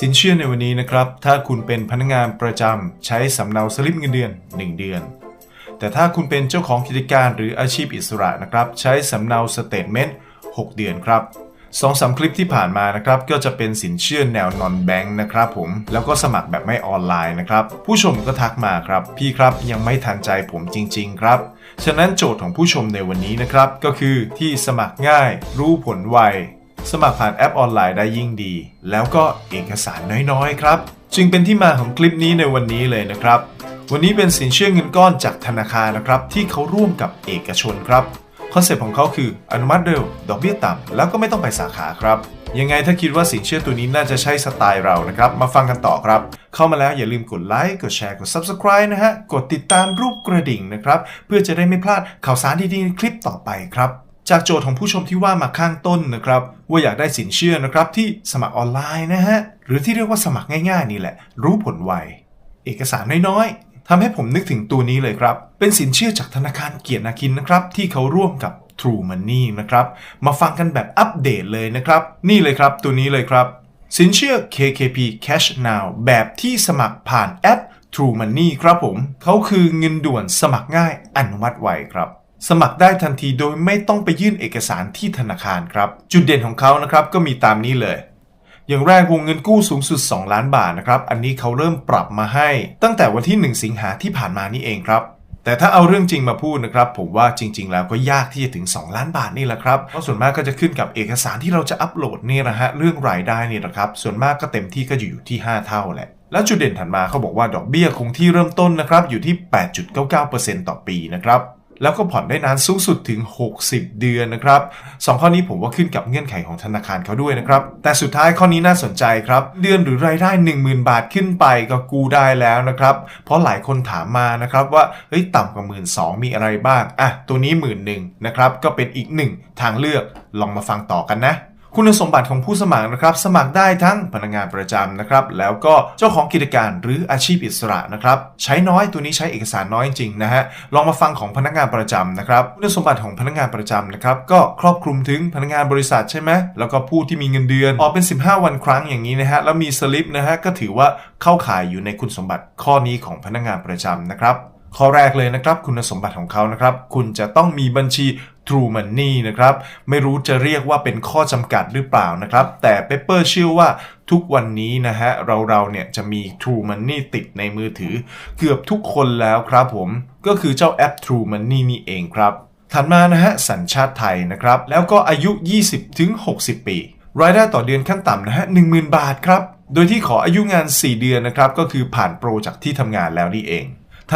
สินเชื่อในวันนี้นะครับ ถ้าคุณเป็นพนักงานประจำใช้สำเนาสลิปเงินเดือน 1 เดือน แต่ถ้าคุณเป็นเจ้าของกิจการหรืออาชีพอิสระนะครับ ใช้สำเนาสเตทเมนต์ 6 เดือนครับสองสามคลิปที่ผ่านมานะครับ ก็จะเป็นสินเชื่อแนวนอนแบงค์นะครับผม แล้วก็สมัครแบบไม่ออนไลน์นะครับ ผู้ชมก็ทักมาครับ พี่ครับยังไม่ทันใจผมจริง ๆ ครับ ฉะนั้นโจทย์ของผู้ชมในวันนี้นะครับ ก็คือที่สมัครง่าย รู้ผลไว สมัครผ่านแอปออนไลน์ได้ยิ่งดี แล้วก็เอกสารน้อยๆครับ จึงเป็นที่มาของคลิปนี้ในวันนี้เลยนะครับ วันนี้เป็นสินเชื่อเงินก้อนจากธนาคารนะครับ ที่เขาร่วมกับเอกชนครับคอนเซ็ปต์ของเขาคืออนุมัติเร็ว ดอกเบี้ยต่ำแล้วก็ไม่ต้องไปสาขาครับ ยังไงถ้าคิดว่าสินเชื่อตัวนี้น่าจะใช่สไตล์เรานะครับ มาฟังกันต่อครับ เข้ามาแล้วอย่าลืมกดไลค์กดแชร์กด Subscribe นะฮะ กดติดตามรูปกระดิ่งนะครับ เพื่อจะได้ไม่พลาดข่าวสารดีๆในคลิปต่อไปครับ จากโจทย์ของผู้ชมที่ว่ามาข้างต้นนะครับ ว่าอยากได้สินเชื่อนะครับที่สมัครออนไลน์นะฮะ หรือที่เรียกว่าสมัครง่ายๆนี่แหละ รู้ผลไว เอกสารน้อยๆทำให้ผมนึกถึงตัวนี้เลยครับ เป็นสินเชื่อจากธนาคารเกียรตินาคินนะครับ ที่เขาร่วมกับ True Money นะครับ มาฟังกันแบบอัปเดตเลยนะครับ นี่เลยครับ ตัวนี้เลยครับ สินเชื่อ KKP Cash Now แบบที่สมัครผ่านแอป True Money ครับผมเขาคือเงินด่วนสมัครง่ายอนุมัติไวครับ สมัครได้ทันทีโดยไม่ต้องไปยื่นเอกสารที่ธนาคารครับ จุดเด่นของเขานะครับก็มีตามนี้เลย อย่างแรกวงเงินกู้สูงสุด 2 ล้านบาทนะครับ อันนี้เขาเริ่มปรับมาให้ ตั้งแต่วันที่ 1 สิงหาที่ผ่านมานี่เองครับ แต่ถ้าเอาเรื่องจริงมาพูดนะครับ ผมว่าจริง ๆ แล้วก็ยากที่จะถึง 2 ล้านบาทนี่แหละครับ เพราะส่วนมากก็จะขึ้นกับเอกสารที่เราจะอัปโหลดนี่นะฮะเรื่องรายได้นี่นะครับ ส่วนมากก็เต็มที่ก็อยู่ที่ 5 เท่าแหละแล้วจุดเด่นถัดมาเขาบอกว่าดอกเบี้ยคงที่เริ่มต้นนะครับอยู่ที่ 8.99%ต่อปีนะครับ แล้วก็ผ่อนได้นานสูงสุดถึง 60 เดือนนะครับสองข้อนี้ผมว่าขึ้นกับเงื่อนไขของธนาคารเขาด้วยนะครับ แต่สุดท้ายข้อนี้น่าสนใจครับ เดือนหรือรายได้ 10,000 บาทขึ้นไปก็กู้ได้แล้วนะครับ เพราะหลายคนถามมานะครับว่าเฮ้ยต่ำกว่า 1 2ื่นมีอะไรบ้างอะตัวนี้หมื่นหนึ่งนะครับก็เป็นอีกหนึ่งทางเลือกลองมาฟังต่อกันนะ คุณสมบัติของผู้สมัครนะครับ สมัครได้ทั้งพนักงานประจำนะครับ แล้วก็เจ้าของกิจการหรืออาชีพอิสระนะครับ ใช้น้อยตัวนี้ใช้เอกสารน้อยจริงนะฮะ ลองมาฟังของพนักงานประจำนะครับ คุณสมบัติของพนักงานประจำนะครับ ก็ครอบคลุมถึงพนักงานบริษัทใช่ไหมแล้วก็ผู้ที่มีเงินเดือนออกเป็น 15 วันครั้งอย่างนี้นะฮะ แล้วมีสลิปนะฮะ ก็ถือว่าเข้าข่ายอยู่ในคุณสมบัติข้อนี้ของพนักงานประจำนะครับ ข้อแรกเลยนะครับคุณสมบัติของเขานะครับคุณจะต้องมีบัญชี True Money นะครับไม่รู้จะเรียกว่าเป็นข้อจำกัดหรือเปล่านะครับ แต่เปเปอร์เชื่อว่าทุกวันนี้นะฮะเราเราเนี่ยจะมี True Money ติดในมือถือ เกือบทุกคนแล้วครับผม ก็คือเจ้าแอป True Money นี่เองครับ ถัดมานะฮะสัญชาติไทยนะครับ แล้วก็อายุ 20ถึง60 ปี รายได้ต่อเดือนขั้นต่ำนะฮะ10,000 บาทครับ โดยที่ขออายุงาน 4 เดือนนะครับก็คือผ่านโปรจากที่ทำงานแล้วนี่เอง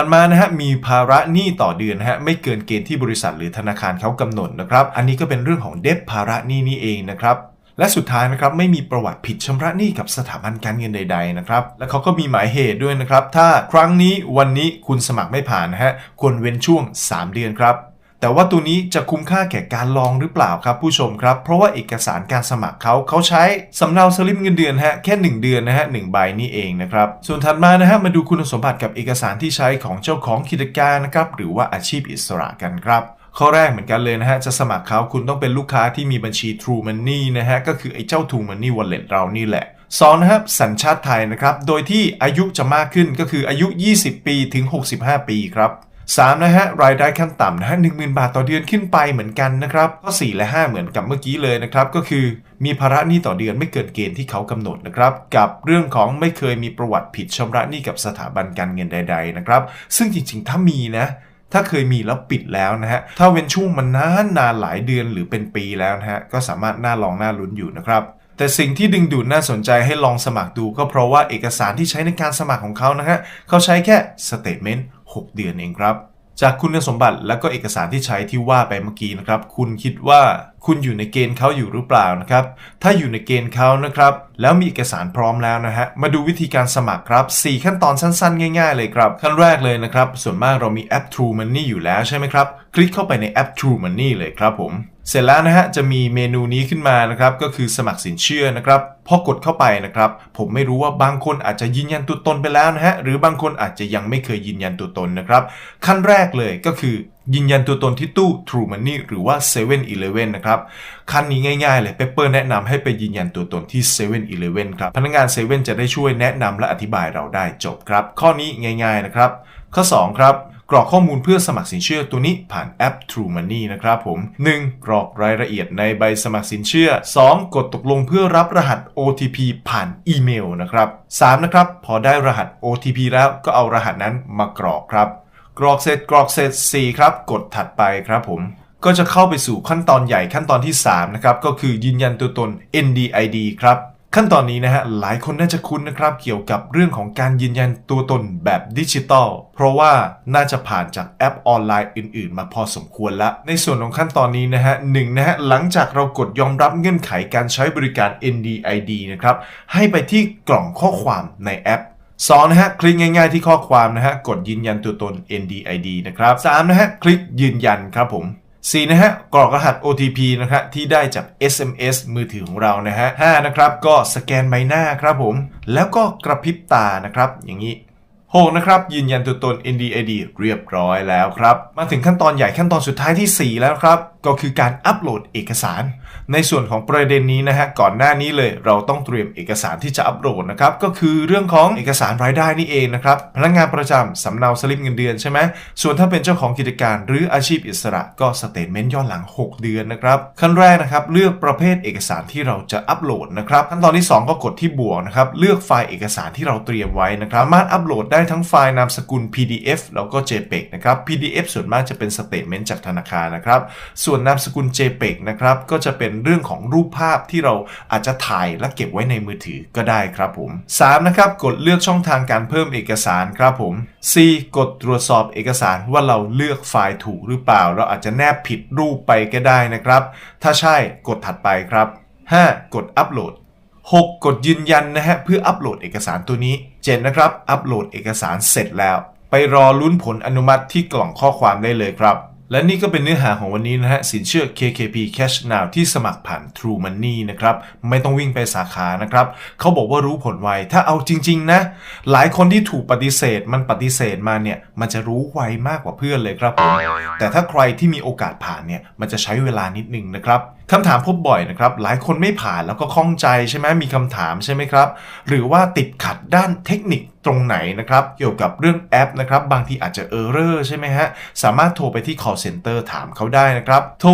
ถัดมานะฮะมีภาระหนี้ต่อเดือนนะฮะไม่เกินเกณฑ์ที่บริษัทหรือธนาคารเขากำหนดนะครับ อันนี้ก็เป็นเรื่องของเดบภาระหนี้นี่เองนะครับและสุดท้ายนะครับไม่มีประวัติผิดชำระหนี้กับสถาบันการเงินใด ๆ นะครับ และเขาก็มีหมายเหตุด้วยนะครับ ถ้าครั้งนี้วันนี้คุณสมัครไม่ผ่านนะฮะควรเว้นช่วง 3 เดือนครับ แต่ว่าตัวนี้จะคุ้มค่าแก่การลองหรือเปล่าครับผู้ชมครับ เพราะว่าเอกสารการสมัครเขาเขาใช้สำเนาสลิปเงินเดือนฮะแค่ 1 เดือนนะฮะหใบนี่เองนะครับส่วนถัดมานะฮะมาดูคุณสมบัติกับเอกสารที่ใช้ของเจ้าของกิจการนะครับหรือว่าอาชีพอิสระกันครับข้อแรกเหมือนกันเลยนะฮะ จะสมัครเขาคุณต้องเป็นลูกค้าที่มีบัญชี True Money นะฮะ ก็คือไอ้เจ้า True Money Wallet เรานี่แหละสองนะครับสัญชาติไทยนะครับ โดยที่อายุจะมากขึ้นก็คืออายุ 20 ปีถึง 65 ปีครับ 3นะฮะรายได้ขั้นต่ำนะฮะ10,000บาทต่อเดือนขึ้นไปเหมือนกันนะครับข้อ4และ 5 เหมือนกับเมื่อกี้เลยนะครับก็คือมีภาระหนี้ต่อเดือนไม่เกินเกณฑ์ที่เขากำหนดนะครับกับเรื่องของไม่เคยมีประวัติผิดชำระหนี้กับสถาบันการเงินใด ๆ นะครับ ซึ่งจริงๆถ้ามีนะถ้าเคยมีแล้วปิดแล้วนะฮะ ถ้าเว้นช่วงมันนานนานหลายเดือนหรือเป็นปีแล้วนะฮะ ก็สามารถน่าลองน่าลุ้นอยู่นะครับ แต่สิ่งที่ดึงดูดน่าสนใจให้ลองสมัครดู ก็เพราะว่าเอกสารที่ใช้ในการสมัครของเขานะฮะ เขาใช้แค่สเตทเมนต์ 6 เดือนเองครับ จากคุณสมบัติและก็เอกสารที่ใช้ที่ว่าไปเมื่อกี้นะครับ คุณคิดว่า คุณอยู่ในเกณฑ์เขาอยู่หรือเปล่านะครับ ถ้าอยู่ในเกณฑ์เขานะครับ แล้วมีเอกสารพร้อมแล้วนะฮะ มาดูวิธีการสมัครครับ 4 ขั้นตอนสั้นๆ ง่ายๆ เลยครับ ขั้นแรกเลยนะครับ ส่วนมากเรามีแอป True Money อยู่แล้วใช่ไหมครับ คลิกเข้าไปในแอป True Money เลยครับผม เสร็จแล้วนะฮะ จะมีเมนูนี้ขึ้นมานะครับ ก็คือสมัครสินเชื่อนะครับพอกดเข้าไปนะครับ ผมไม่รู้ว่าบางคนอาจจะยืนยันตัวตนไปแล้วนะฮะ หรือบางคนอาจจะยังไม่เคยยืนยันตัวตนนะครับ ขั้นแรกเลยก็คือ ยืนยันตัวตนที่ตู้ True Money หรือว่า7 e เ e ่ e อนะครับขั้นนี้ง่ายๆเลยเปเปอร์แนะนำให้ไปยืนยันตัวตนที่7 e เ e ่ e ครับพนักงานเซเว่นจะได้ช่วยแนะนำและอธิบายเราได้จบครับ ข้อนี้ง่ายๆนะครับ ข้อ 2 ครับกรอกข้อมูลเพื่อสมัครสินเชื่อตัวนี้ผ่านแอป True Money นะครับผม 1. กรอกรายละเอียดในใบสมัครสินเชื่อ 2. กดตกลงเพื่อรับรหัส OTP ผ่านอีเมลนะครับ 3. นะครับ พอได้รหัส OTP แล้วก็เอารหัสนั้นมากรอกครับ กรอกเสร็จกรอกเสร็จ 4 ครับ กดถัดไปครับผม ก็จะเข้าไปสู่ขั้นตอนใหญ่ขั้นตอนที่ 3 นะครับ ก็คือยืนยันตัวตน NDID ครับ ขั้นตอนนี้นะฮะหลายคนน่าจะคุ้นนะครับ เกี่ยวกับเรื่องของการยืนยันตัวตนแบบดิจิตอลเพราะว่าน่าจะผ่านจากแอปออนไลน์อื่น ๆ มาพอสมควรแล้วในส่วนของขั้นตอนนี้นะฮะหนึ่งนะฮะหลังจากเรากดยอมรับเงื่อนไขการใช้บริการ NDID นะครับให้ไปที่กล่องข้อความในแอป สองนะฮะคลิกง่ายๆที่ข้อความนะฮะกดยืนยันตัวตน NDID นะครับสามนะฮะคลิกยืนยันครับผม4นะฮะกรอกรหัส OTP นะครับที่ได้จาก SMS มือถือของเรานะฮะ5นะครับก็สแกนใบหน้าครับผม แล้วก็กระพริบตานะครับ อย่างนี้ 6นะครับยืนยันตัวตน NDID เรียบร้อยแล้วครับ มาถึงขั้นตอนใหญ่ขั้นตอนสุดท้ายที่ 4 แล้วครับ ก็คือการอัปโหลดเอกสาร ในส่วนของประเด็นนี้นะฮะก่อนหน้านี้เลย เราต้องเตรียมเอกสารที่จะอัปโหลดนะครับก็คือเรื่องของเอกสารรายได้นี่เองนะครับพนักงานประจำสำเนาสลิปเงินเดือนใช่ไหมส่วนถ้าเป็นเจ้าของกิจการหรืออาชีพอิสระก็สเตทเมนต์ย้อนหลัง 6 เดือนนะครับขั้นแรกนะครับเลือกประเภทเอกสารที่เราจะอัปโหลดนะครับขั้นตอนที่ 2 ก็กดที่บวกนะครับเลือกไฟล์เอกสารที่เราเตรียมไว้นะครับสามารถอัปโหลดได้ได้ทั้งไฟล์นามสกุล PDF แล้วก็ JPEG นะครับ PDF ส่วนมากจะเป็นสเตทเมนต์จากธนาคารนะครับ ส่วนนามสกุล JPEG นะครับ ก็จะเป็นเรื่องของรูปภาพที่เราอาจจะถ่ายและเก็บไว้ในมือถือก็ได้ครับผม 3. นะครับกดเลือกช่องทางการเพิ่มเอกสารครับผม 4. กดตรวจสอบเอกสารว่าเราเลือกไฟล์ถูกหรือเปล่า เราอาจจะแนบผิดรูปไปก็ได้นะครับ ถ้าใช่กดถัดไปครับ 5. กดอัปโหลด 6 กดยืนยันนะฮะเพื่ออัปโหลดเอกสารตัวนี้ 7 นะครับ อัปโหลดเอกสารเสร็จแล้ว ไปรอลุ้นผลอนุมัติที่กล่องข้อความได้เลยครับ และนี่ก็เป็นเนื้อหาของวันนี้นะฮะสินเชื่อ KKP Cash Now ที่สมัครผ่าน True Money นะครับ ไม่ต้องวิ่งไปสาขานะครับ เขาบอกว่ารู้ผลไว ถ้าเอาจริง ๆ นะ หลายคนที่ถูกปฏิเสธมันปฏิเสธมาเนี่ยมันจะรู้ไวมากกว่าเพื่อนเลยครับผมแต่ถ้าใครที่มีโอกาสผ่านเนี่ยมันจะใช้เวลานิดนึงนะครับ คำถามพบบ่อยนะครับ หลายคนไม่ผ่านแล้วก็ข้องใจใช่ไหมมีคำถามใช่ไหมครับ หรือว่าติดขัดด้านเทคนิคตรงไหนนะครับ เกี่ยวกับเรื่องแอปนะครับ บางทีอาจจะเออร์เรอร์ใช่ไหมฮะ สามารถโทรไปที่ call center ถามเขาได้นะครับ โทร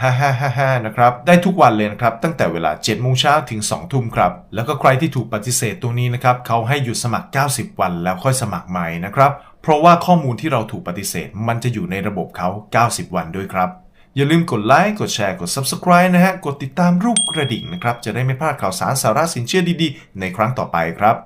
02-165-5555 นะครับ ได้ทุกวันเลยนะครับ ตั้งแต่เวลา7โมงเช้าถึง 2 ทุ่มครับ แล้วก็ใครที่ถูกปฏิเสธตรงนี้นะครับเขาให้หยุดสมัคร 90 วัน แล้วค่อยสมัครใหม่นะครับ เพราะว่าข้อมูลที่เราถูกปฏิเสธ มันจะอยู่ในระบบเขา 90 วันด้วยครับ อย่าลืมกดไลค์กดแชร์กด Subscribe นะฮะ กดติดตามรูปกระดิ่งนะครับ จะได้ไม่พลาดข่าวสารสาระสินเชื่อดีๆ ในครั้งต่อไปครับ